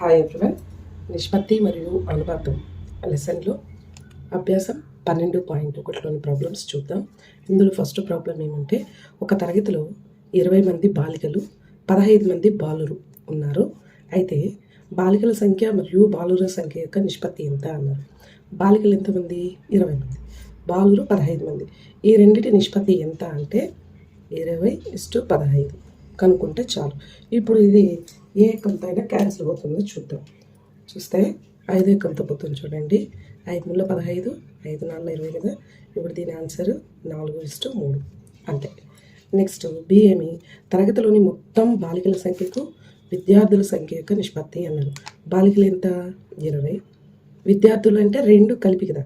Hi everyone నిష్పత్తి మరియు అనుపాతం లెసన్లో అభ్యాసం పన్నెండు పాయింట్ ఒకటిలోని ప్రాబ్లమ్స్ చూద్దాం. ఇందులో ఫస్ట్ ప్రాబ్లం ఏమంటే ఒక తరగతిలో ఇరవై మంది బాలికలు పదహైదు మంది బాలురు ఉన్నారు. అయితే బాలికల సంఖ్య మరియు బాలుర సంఖ్య యొక్క నిష్పత్తి ఎంత అన్నారు. బాలికలు ఎంతమంది? ఇరవై మంది. బాలురు పదహైదు మంది. ఈ రెండింటి నిష్పత్తి ఎంత అంటే ఇరవై ఇస్టు పదహైదు. కనుక్కుంటే చాలు. ఇప్పుడు ఇది ఏ కొంత అయినా క్యాన్సిల్ అవుతుందో చూద్దాం. చూస్తే ఐదు కొంత పోతుంది చూడండి. ఐదు ముళ్ళ పదహైదు ఐదు నాలుగు ఇరవై కదా ఇప్పుడు దీని ఆన్సర్ నాలుగు ఇస్టు మూడు. అంతే. నెక్స్ట్ బిఏమి తరగతిలోని మొత్తం బాలికల సంఖ్యకు విద్యార్థుల సంఖ్య యొక్క నిష్పత్తి అన్నారు. బాలికలు ఎంత? ఇరవై. విద్యార్థులు అంటే రెండు కలిపి కదా.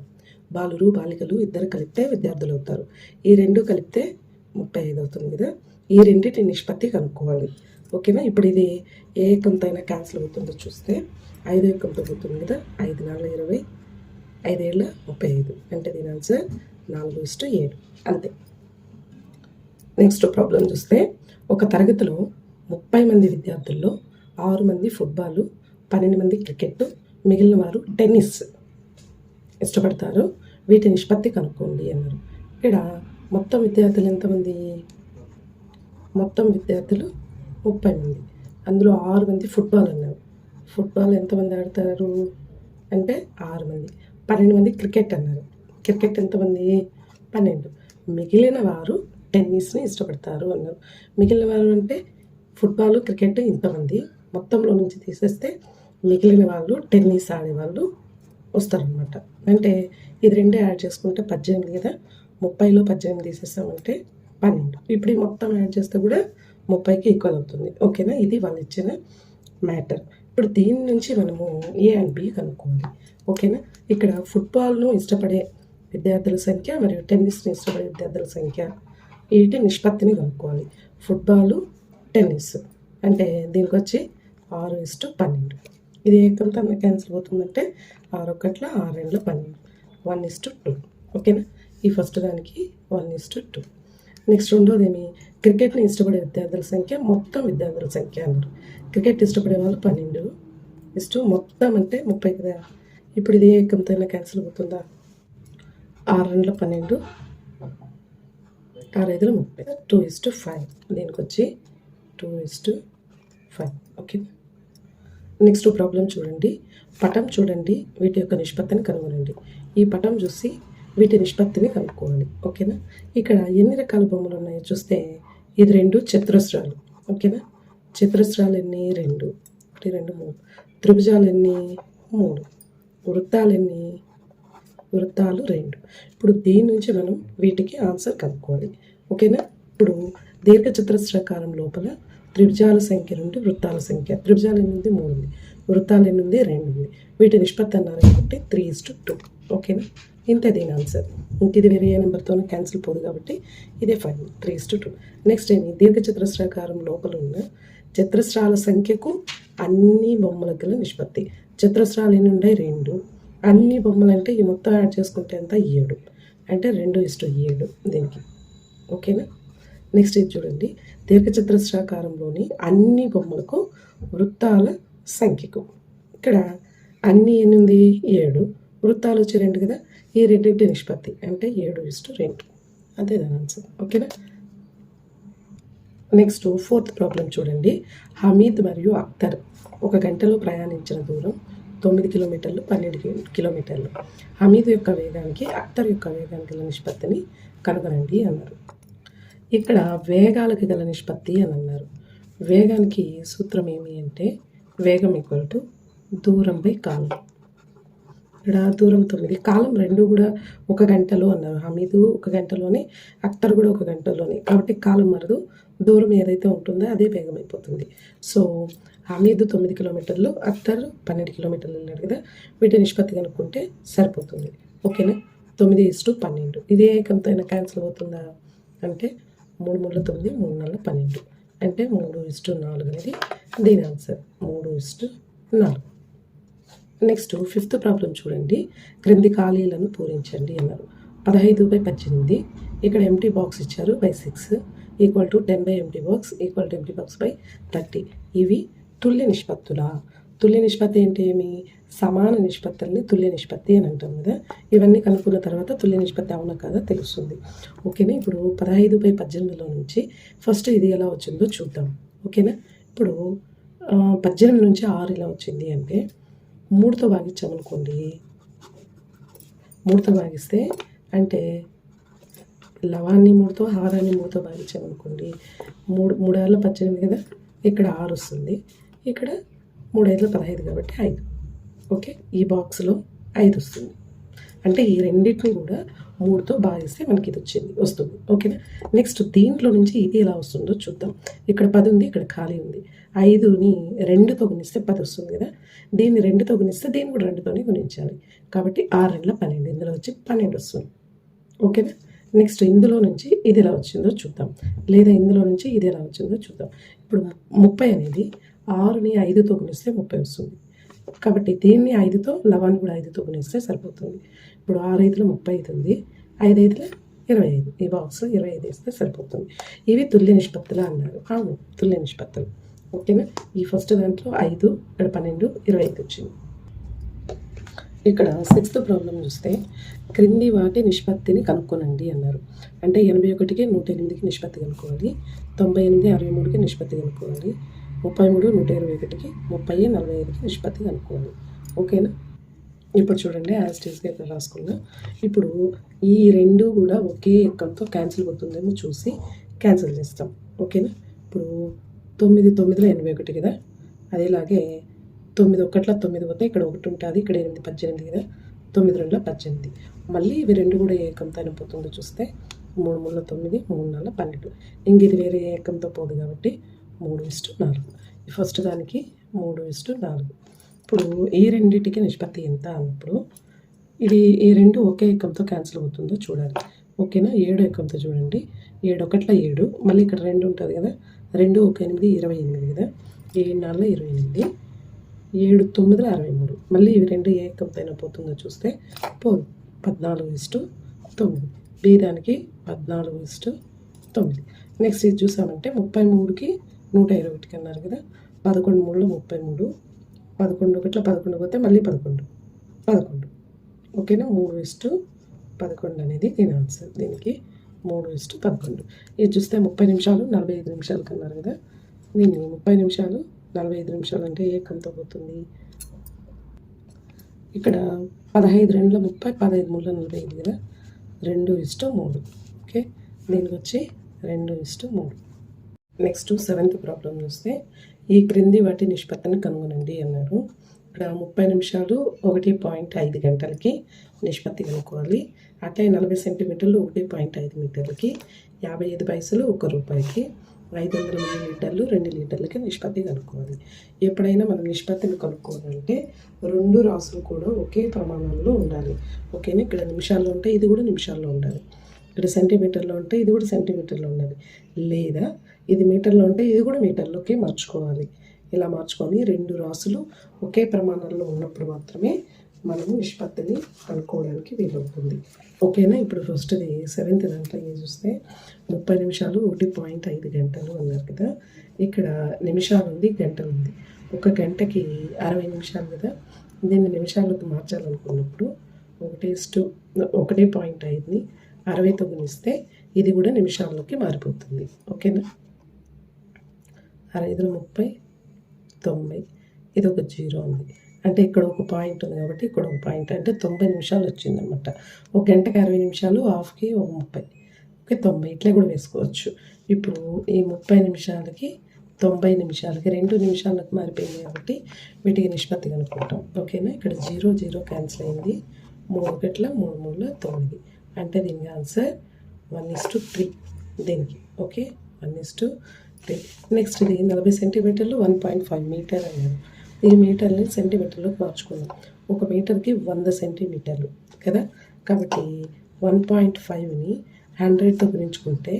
బాలురు బాలికలు ఇద్దరు కలిపితే విద్యార్థులు అవుతారు. ఈ రెండు కలిపితే ముప్పై ఐదు అవుతుంది కదా. ఈ రెండింటి నిష్పత్తి కనుక్కోవాలి. ఓకేనా ఇప్పుడు ఇది ఏ ఏకంతో అయినా క్యాన్సిల్ అవుతుందో చూస్తే ఐదు ఏకంతో పోతుంది కదా ఐదు నాలుగు ఇరవై ఐదేళ్ళ ముప్పై ఐదు. అంటే దీని ఆన్సర్ నాలుగు ఇస్టు ఏడు. అంతే. నెక్స్ట్ ప్రాబ్లం చూస్తే ఒక తరగతిలో ముప్పై మంది విద్యార్థుల్లో ఆరు మంది ఫుట్బాల్ పన్నెండు మంది క్రికెట్ మిగిలిన వారు టెన్నిస్. ఇష్టపడతారు. వీటి నిష్పత్తి కనుక్కోండి అన్నారు. ఇక్కడ మొత్తం విద్యార్థులు ఎంతమంది? మొత్తం విద్యార్థులు ముప్పై మంది అందులో ఆరు మంది ఫుట్బాల్ అన్నారు. ఫుట్బాల్ ఎంతమంది ఆడతారు? అంటే ఆరు మంది. పన్నెండు మంది క్రికెట్ అన్నారు. క్రికెట్ ఎంతమంది? పన్నెండు. మిగిలిన వారు టెన్నిస్ని ఇష్టపడతారు అన్నారు. మిగిలిన వారు అంటే ఫుట్బాల్ క్రికెట్ ఇంతమంది. మొత్తంలో నుంచి తీసేస్తే మిగిలిన వాళ్ళు టెన్నిస్ ఆడేవాళ్ళు వస్తారనమాట అంటే ఇది రెండే యాడ్ చేసుకుంటే పద్దెనిమిది కదా? ముప్పైలో పద్దెనిమిది తీసేస్తామంటే పన్నెండు. ఇప్పుడు మొత్తం యాడ్ చేస్తే కూడా ముప్పైకి ఈక్వల్ అవుతుంది. ఓకేనా ఇది వాళ్ళు ఇచ్చిన మ్యాటర్ ఇప్పుడు దీని నుంచి మనము ఏ అండ్ బి కనుక్కోవాలి. ఓకేనా ఇక్కడ ఫుట్బాల్ను ఇష్టపడే విద్యార్థుల సంఖ్య మరియు టెన్నిస్ని ఇష్టపడే విద్యార్థుల సంఖ్య వీటి నిష్పత్తిని కనుక్కోవాలి. ఫుట్బాలు టెన్నిస్ అంటే దీనికి వచ్చి ఆరు ఇస్టు పన్నెండు. ఇది ఏకంతో క్యాన్సిల్ అవుతుందంటే ఆరు ఒకట్ల ఆరు రెండు పన్నెండు. వన్ ఇస్టు టూ ఓకేనా ఈ ఫస్ట్ దానికి one is to two next రెండోదేమి క్రికెట్ని ఇష్టపడే విద్యార్థుల సంఖ్య మొత్తం విద్యార్థుల సంఖ్య అన్నారు. క్రికెట్ ఇష్టపడే వాళ్ళు పన్నెండు. ఇస్టు మొత్తం అంటే ముప్పై కదా? ఇప్పుడు ఇది ఏకంతో క్యాన్సిల్ అవుతుందా? ఆరు రెండుల పన్నెండు. ఆరు ఐదుల ముప్పై. టూ ఇస్ టు ఫైవ్ దీనికి వచ్చి two is to five okay next problem చూడండి. పటం చూడండి. వీటి యొక్క నిష్పత్తిని కనుగొనండి. ఈ పటం చూసి వీటి నిష్పత్తిని కనుక్కోవాలి ఓకేనా? ఇక్కడ ఎన్ని రకాల బొమ్మలు ఉన్నాయో చూస్తే ఇది రెండు చతురస్రాలు ఓకేనా? చతురస్రాలు ఎన్ని? రెండు. ఒకటి రెండు మూడు. త్రిభుజాలు ఎన్ని? మూడు. వృత్తాలు ఎన్ని? వృత్తాలు రెండు. ఇప్పుడు దీని నుంచి మనం వీటికి ఆన్సర్ కనుక్కోవాలి ఓకేనా? ఇప్పుడు దీర్ఘచతురస్రాకారం లోపల త్రిభుజాల సంఖ్య నుండి వృత్తాల సంఖ్య. త్రిభుజాలు ఎన్ని మూడు ఉంది. వృత్తాలు ఎన్ని రెండు ఉంది. వీటి నిష్పత్తి అన్నారు కాబట్టి త్రీ ఇస్ టు టూ ఓకేనా? ఇంతే దీని ఆన్సర్. ఇంక ఇది వేరే నెంబర్తో క్యాన్సిల్ పోదు కాబట్టి ఇదే five three is to two. Next ఏమి దీర్ఘచతురస్రాకారం లోపల ఉన్న చతురస్రాల సంఖ్యకు అన్ని బొమ్మలకు గల నిష్పత్తి. చతురస్రాలు ఎన్ని ఉన్నాయి రెండు. అన్ని బొమ్మలు అంటే ఈ మొత్తం యాడ్ చేసుకుంటే ఎంత? ఏడు. అంటే రెండు ఇస్టు ఏడు దీనికి. ఓకేనా? నెక్స్ట్ ఇది చూడండి. దీర్ఘచతురస్రాకారంలోని అన్ని బొమ్మలకు వృత్తాల సంఖ్యకు. ఇక్కడ అన్ని ఎన్ని ఉంది? ఏడు. వృత్తాలు వచ్చి రెండు కదా? ఈ రెండింటి నిష్పత్తి అంటే ఏడు ఇస్టు రెండు. అదే దాని ఆన్సర్. ఓకేనా? నెక్స్ట్ ఫోర్త్ ప్రాబ్లం చూడండి. హమీద్ మరియు అఖ్తర్ ఒక గంటలో ప్రయాణించిన దూరం తొమ్మిది కిలోమీటర్లు పన్నెండు కిలోమీటర్లు. హమీద్ యొక్క వేగానికి అఖ్తర్ యొక్క వేగానికి గల నిష్పత్తిని కనుగొనండి అన్నారు. ఇక్కడ వేగాలకు గల నిష్పత్తి అని అన్నారు. వేగానికి సూత్రం ఏమి అంటే వేగం ఈక్వల్ టు దూరం బై కాలం. ఇక్కడ దూరం తొమ్మిది. కాలం రెండు కూడా ఒక గంటలో అన్నారు. హమీదు ఒక గంటలోనే అక్తర్ కూడా ఒక గంటలోనే. కాబట్టి కాలం మరదు. దూరం ఏదైతే ఉంటుందో అదే వేగం అయిపోతుంది సో హమీదు తొమ్మిది కిలోమీటర్లు అక్తర్ పన్నెండు కిలోమీటర్లు వెళ్ళాడు కదా. వీటి నిష్పత్తి కనుక్కుంటే సరిపోతుంది. ఓకేనా? తొమ్మిది ఇస్టు పన్నెండు. ఇదే ఏకంతో అయినా క్యాన్సిల్ అవుతుందా? అంటే మూడు మూడు తొమ్మిది మూడు నెలల పన్నెండు. అంటే మూడు ఇస్టు నాలుగు అనేది దీని ఆన్సర్. మూడు ఇస్టు నాలుగు. నెక్స్ట్ ఫిఫ్త్ ప్రాబ్లం చూడండి. క్రింది ఖాళీలను పూరించండి అన్నారు. పదహైదు బై పద్దెనిమిది. ఇక్కడ ఎంటీ బాక్స్ ఇచ్చారు by six equal to ten by empty box equal to empty box by thirty ఇవి తుల్య నిష్పత్తుల. తుల్య నిష్పత్తి ఏంటి ఏమి? సమాన నిష్పత్తుల్ని తుల్య నిష్పత్తి అని అంటాం కదా. ఇవన్నీ కనుక్కున్న తర్వాత తుల్య నిష్పత్తి అవునా కదా తెలుస్తుంది. ఓకేనా? ఇప్పుడు పదహైదు బై పద్దెనిమిదిలో నుంచి ఫస్ట్ ఇది ఎలా వచ్చిందో చూద్దాం. ఓకేనా? ఇప్పుడు పద్దెనిమిది నుంచి ఆరు ఇలా వచ్చింది అంటే మూడుతో భాగించామనుకోండి మూడుతో భాగిస్తే అంటే లవాన్ని మూడుతో హారాన్ని మూడుతో భాగించామనుకోండి మూడు మూడేళ్ళ పద్దెనిమిది కదా ఇక్కడ ఆరు వస్తుంది. ఇక్కడ మూడేళ్ళ పదహైదు కాబట్టి ఐదు. ఓకే? ఈ బాక్స్లో ఐదు వస్తుంది. అంటే ఈ రెండింటిని కూడా మూడుతో భాగిస్తే మనకి ఇది వచ్చింది వస్తుంది. ఓకేనా? నెక్స్ట్ దీంట్లో నుంచి ఇది ఎలా వస్తుందో చూద్దాం. ఇక్కడ పది ఉంది ఇక్కడ ఖాళీ ఉంది. ఐదుని రెండుతో గుణిస్తే పది వస్తుంది కదా? దీన్ని రెండుతో గుణిస్తే దీన్ని కూడా రెండుతోనే గుణించాలి. కాబట్టి ఆరు రెండుల పన్నెండు ఇందులో వచ్చి పన్నెండు వస్తుంది. ఓకేనా? నెక్స్ట్ ఇందులో నుంచి ఇది ఎలా వచ్చిందో చూద్దాం. లేదా ఇందులో నుంచి ఇది ఎలా వచ్చిందో చూద్దాం. ఇప్పుడు ముప్పై అనేది ఆరుని ఐదుతో గుణిస్తే ముప్పై వస్తుంది. కాబట్టి దీన్ని ఐదుతో లవాన్ని కూడా ఐదుతో గుణిస్తే సరిపోతుంది. ఇప్పుడు ఆరు ఐదులో ముప్పై ఐదు ఉంది. ఐదు ఐదులో ఇరవై ఐదు. ఈ బాక్స్ ఇరవై ఐదు వేస్తే సరిపోతుంది. ఇవి తుల్య నిష్పత్తులు అన్నారు. అవును తుల్య నిష్పత్తులు. ఓకేనా? ఈ ఫస్ట్ దాంట్లో ఐదు ఇక్కడ పన్నెండు ఇరవై ఐదు వచ్చింది. ఇక్కడ సిక్స్త్ ప్రాబ్లం చూస్తే క్రింది వాటి నిష్పత్తిని కనుక్కోనండి అన్నారు. అంటే ఎనభై ఒకటికి నూట ఎనిమిదికి నిష్పత్తి కనుక్కోవాలి. తొంభై ఎనిమిది అరవై మూడుకి నిష్పత్తి కనుక్కోవాలి. ముప్పై మూడు నూట ఇరవై ఒకటికి ముప్పై నలభై ఐదుకి నిష్పత్తి కనుక్కోవాలి. ఓకేనా? ఇప్పుడు చూడండి యాజ్ టీస్గా ఇక్కడ రాసుకున్నా. ఇప్పుడు ఈ రెండు కూడా ఒకే ఎక్కంతో క్యాన్సిల్ అవుతుందేమో చూసి క్యాన్సిల్ చేస్తాం. ఓకేనా? ఇప్పుడు తొమ్మిది తొమ్మిదిలో ఎనభై ఒకటి కదా? అదేలాగే తొమ్మిది ఒకట్ల తొమ్మిది పోతే ఇక్కడ ఒకటి ఉంటుంది ఇక్కడ ఎనిమిది పద్దెనిమిది కదా? తొమ్మిది రెండుల పద్దెనిమిది. మళ్ళీ ఇవి రెండు కూడా ఏ ఏకంతో అయిపోతుందో చూస్తే మూడు మూడుల తొమ్మిది మూడు నాలుగు పన్నెండు. ఇంక ఇది వేరే ఏ ఏకంతో పోదు కాబట్టి మూడు ఇస్టు నాలుగు. ఫస్ట్ దానికి మూడు ఇస్టు నాలుగు. ఇప్పుడు ఈ రెండింటికి నిష్పత్తి ఎంత అన్నప్పుడు ఇది ఈ రెండు ఒకే ఏకంతో క్యాన్సిల్ అవుతుందో చూడాలి. ఓకేనా? ఏడు ఏకంతో చూడండి. ఏడు ఒకట్ల ఏడు. మళ్ళీ ఇక్కడ రెండు ఉంటుంది కదా? రెండు ఒక ఎనిమిది ఇరవై ఎనిమిది కదా? ఏడు నాలుగు ఇరవై ఎనిమిది. ఏడు తొమ్మిదిలో అరవై మూడు. మళ్ళీ ఇవి రెండు ఏ ఏకంతో పోతుందో చూస్తే పోదు. పద్నాలుగు ఇస్టు తొమ్మిది. బి దానికి పద్నాలుగు ఇస్టు తొమ్మిది. నెక్స్ట్ ఇది చూసామంటే ముప్పై మూడుకి నూట ఇరవై ఒకటికి అన్నారు కదా? పదకొండు మూడులో ముప్పై మూడు. పదకొండు ఒకట్ల పదకొండు పోతే మళ్ళీ పదకొండు. పదకొండు. ఓకేనా? మూడు ఇస్టు పదకొండు అనేది దీని ఆన్సర్. దీనికి మూడు ఇస్టు పదకొండు. ఇది చూస్తే ముప్పై నిమిషాలు నలభై ఐదు నిమిషాలు కన్నారు కదా? దీన్ని ముప్పై నిమిషాలు నలభై ఐదు నిమిషాలు అంటే ఏ పోతుంది? ఇక్కడ పదహైదు రెండుల ముప్పై పదహైదు మూడుల నలభై ఐదు కదా? రెండు ఇస్టు మూడు. ఓకే? దీనికి వచ్చి రెండు ఇస్టు మూడు. నెక్స్ట్ సెవెంత్ ప్రాబ్లం చూస్తే ఈ క్రింది వాటి నిష్పత్తిని కనుగొనండి అన్నారు. ఇక్కడ ముప్పై నిమిషాలు ఒకటి పాయింట్ ఐదు గంటలకి నిష్పత్తి కనుక్కోవాలి. అట్లే నలభై సెంటీమీటర్లు ఒకటి పాయింట్ ఐదు మీటర్లకి యాభై ఐదు పైసలు ఒక రూపాయికి ఐదు వందల మిల్లీ లీటర్లు రెండు లీటర్లకి నిష్పత్తి కనుక్కోవాలి. ఎప్పుడైనా మనం నిష్పత్తిని కనుక్కోవాలంటే రెండు రాసులు కూడా ఒకే ప్రమాణంలో ఉండాలి. ఓకేనా? ఇక్కడ నిమిషాల్లో ఉంటే ఇది కూడా నిమిషాల్లో ఉండాలి. ఇక్కడ సెంటీమీటర్లో ఉంటే ఇది కూడా సెంటీమీటర్లో ఉండాలి. లేదా ఇది మీటర్లో ఉంటే ఇది కూడా మీటర్లోకి మార్చుకోవాలి. ఇలా మార్చుకొని రెండు రాసులు ఒకే ప్రమాణంలో ఉన్నప్పుడు మాత్రమే మనము నిష్పత్తిని కనుక్కోవడానికి వీలవుతుంది. ఓకేనా? ఇప్పుడు ఫస్ట్ది సెవెంత్ దాంట్లో ఏం చూస్తే ముప్పై నిమిషాలు ఒకటి పాయింట్ ఐదు గంటలు అన్నారు కదా. ఇక్కడ నిమిషాలు ఉంది గంటలు ఉంది. ఒక గంటకి అరవై నిమిషాలు కదా. దీన్ని నిమిషాలకు మార్చాలనుకున్నప్పుడు ఒకటి ఇస్టు ఒకటి పాయింట్ ఐదుని అరవైతో గుణిస్తే ఇది కూడా నిమిషాల్లోకి మారిపోతుంది. ఓకేనా? అరవైదులో ముప్పై తొంభై ఇది ఒక జీరో ఉంది. అంటే ఇక్కడ ఒక పాయింట్ ఉంది కాబట్టి ఇక్కడ ఒక పాయింట్. అంటే తొంభై నిమిషాలు వచ్చిందనమాట ఒక గంటకి అరవై నిమిషాలు హాఫ్కి ఒక ముప్పై. ఓకే తొంభై. ఇట్లా కూడా వేసుకోవచ్చు. ఇప్పుడు ఈ ముప్పై నిమిషాలకి తొంభై నిమిషాలకి రెండు నిమిషాలకు మారిపోయింది కాబట్టి వీటికి నిష్పత్తి కనుక్కుంటాం. ఓకేనా? ఇక్కడ జీరో జీరో క్యాన్సిల్ అయింది. మూడు ఒకట్ల మూడు మూడులో తొమ్మిది. అంటే దీనికి answer one is to three దీనికి. ఓకే? వన్ ఇస్ టు ఒకటి నెక్స్ట్ ఇది నలభై సెంటీమీటర్లు వన్ పాయింట్ ఫైవ్ మీటర్ అయ్యారు. ఈ మీటర్ని సెంటీమీటర్లోకి మార్చుకుందాం. ఒక మీటర్కి వంద సెంటీమీటర్లు కదా? కాబట్టి వన్ పాయింట్ ఫైవ్ని హండ్రెడ్తో గుణించుకుంటే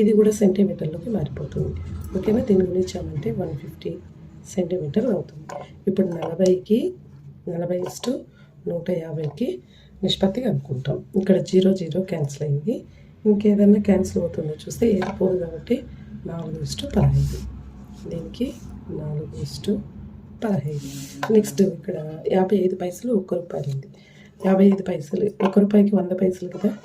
ఇది కూడా సెంటీమీటర్లోకి మారిపోతుంది. ఓకేనా? దీన్ని గుణించామంటే వన్ ఫిఫ్టీ సెంటీమీటర్ అవుతుంది. ఇప్పుడు నలభైకి నలభై ఇస్టు నూట యాభైకి నిష్పత్తి అనుకుంటాం. ఇక్కడ జీరో జీరో క్యాన్సిల్ అయింది. ఇంకేదన్నా క్యాన్సిల్ అవుతుందో చూస్తే ఏది పోదు కాబట్టి నాలుగు ఇస్టు పదహైదు. దీనికి నాలుగు ఇస్టు పదహైదు. నెక్స్ట్ ఇక్కడ యాభై ఐదు పైసలు ఒక్క రూపాయలు ఉంది యాభై ఐదు పైసలు ఒక రూపాయికి వంద పైసలు కదా?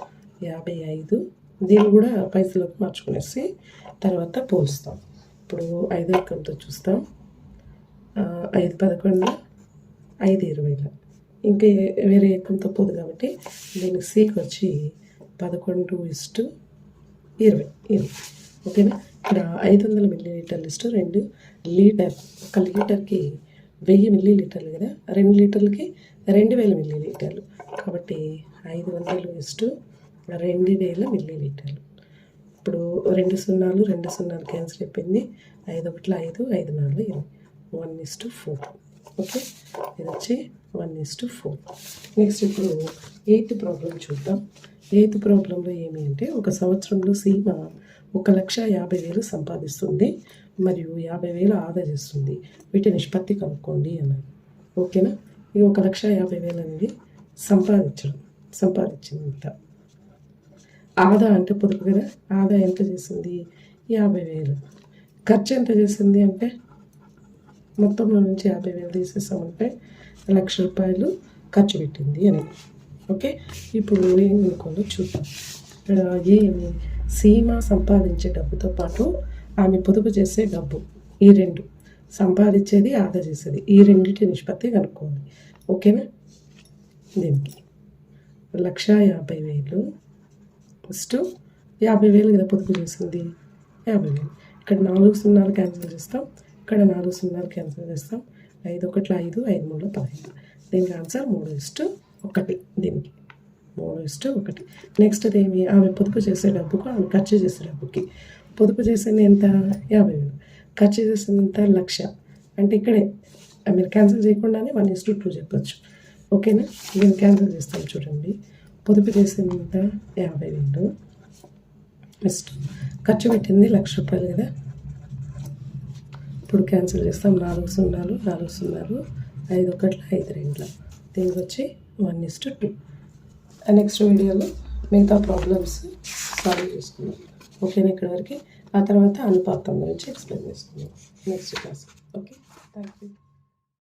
యాభై ఐదు దీన్ని కూడా పైసలకు మార్చుకునేసి తర్వాత పోలుస్తాం. ఇప్పుడు ఐదు రకంతో చూస్తాం. ఐదు పదకొండు ఐదు ఇరవైలో. ఇంకా వేరే ఎక్కంతో పోదు కాబట్టి దీనికి సీకి వచ్చి పదకొండు ఇస్టు ఇరవై. ఇరవై. ఓకేనా? ఇక్కడ ఐదు వందల మిల్లీ లీటర్లు ఇస్టు రెండు లీటర్ ఒక లీటర్కి వెయ్యి మిల్లీ లీటర్లు కదా? రెండు లీటర్లకి రెండు వేల మిల్లీ లీటర్లు కాబట్టి ఐదు వందలు ఇస్టు రెండు వేల మిల్లీ లీటర్లు ఇప్పుడు రెండు సున్నాలు రెండు సున్నాలు క్యాన్సిల్ అయిపోయింది. ఐదు ఒకటిలో ఐదు ఐదు నాలుగు ఇరవై. One is to four. Okay? ఇది వచ్చి one is to four. Next ఇప్పుడు ఎయిత్ ప్రాబ్లం చూద్దాం. ఎయిత్ ప్రాబ్లంలో ఏమి అంటే ఒక సంవత్సరంలో సీమ ఒక లక్ష యాభై వేలు సంపాదిస్తుంది మరియు యాభై వేలు ఆదా చేస్తుంది. వీటి నిష్పత్తి కనుక్కోండి అన్నారు ఓకేనా? ఈ ఒక లక్ష యాభై వేలు అనేది సంపాదించడం సంపాదించినంత. ఆదా అంటే పొదుపు కదా? ఆదా ఎంత చేసింది? యాభై వేలు. ఖర్చు ఎంత చేసింది అంటే? మొత్తంలో నుంచి యాభై వేలు తీసేసామంటే లక్ష రూపాయలు ఖర్చు పెట్టింది అని. ఓకే? ఇప్పుడు ఏం అనుకోవాలో చూద్దాం. ఇక్కడ ఏమి సీమ సంపాదించే డబ్బుతో పాటు ఆమె పొదుపు చేసే డబ్బు ఈ రెండు. సంపాదించేది ఆదా చేసేది. ఈ రెండింటి నిష్పత్తి కనుక్కోవాలి ఓకేనా? దీనికి లక్ష యాభై వేలు. ఫస్ట్ యాభై వేలు కదా పొదుపు చేసింది. యాభై వేలు. ఇక్కడ నాలుగు సున్నాలు క్యాన్సిల్ చేస్తాం. ఇక్కడ నాలుగు సున్నాలు క్యాన్సిల్ చేస్తాం. ఐదు ఒకటి ఐదు ఐదు మూడు పదహైదు. దీనికి ఆన్సర్ మూడు ఇస్టు ఒకటి. దీనికి మూడు ఇష్టు ఒకటి. నెక్స్ట్ అదేమి? ఆమె పొదుపు చేసే డబ్బుకు ఆమె ఖర్చు చేసే డబ్బుకి. పొదుపు చేసింది ఎంత? యాభై వేలు. ఖర్చు చేసినంత లక్ష. అంటే ఇక్కడే. మీరు క్యాన్సిల్ చేయకుండానే వన్ ఇస్ టూ చెప్పచ్చు. ఓకేనా? నేను క్యాన్సిల్ చేస్తాను చూడండి. పొదుపు చేసినంత యాభై వేలు. నెక్స్ట్ ఖర్చు పెట్టింది లక్ష రూపాయలు కదా? ఇప్పుడు క్యాన్సిల్ చేస్తాం. నాలుగు సున్నాలు నాలుగు సున్నాలు ఐదు ఒకట్ల ఐదు రెండుల. దీనికి వచ్చి one is to two. Next వీడియోలో మిగతా ప్రాబ్లమ్స్ సాల్వ్ చేసుకుందాం. ఓకేనా ఇక్కడ వరకు. ఆ తర్వాత అనుపాతం గురించి ఎక్స్ప్లెయిన్ చేసుకుందాం. Next class okay thank you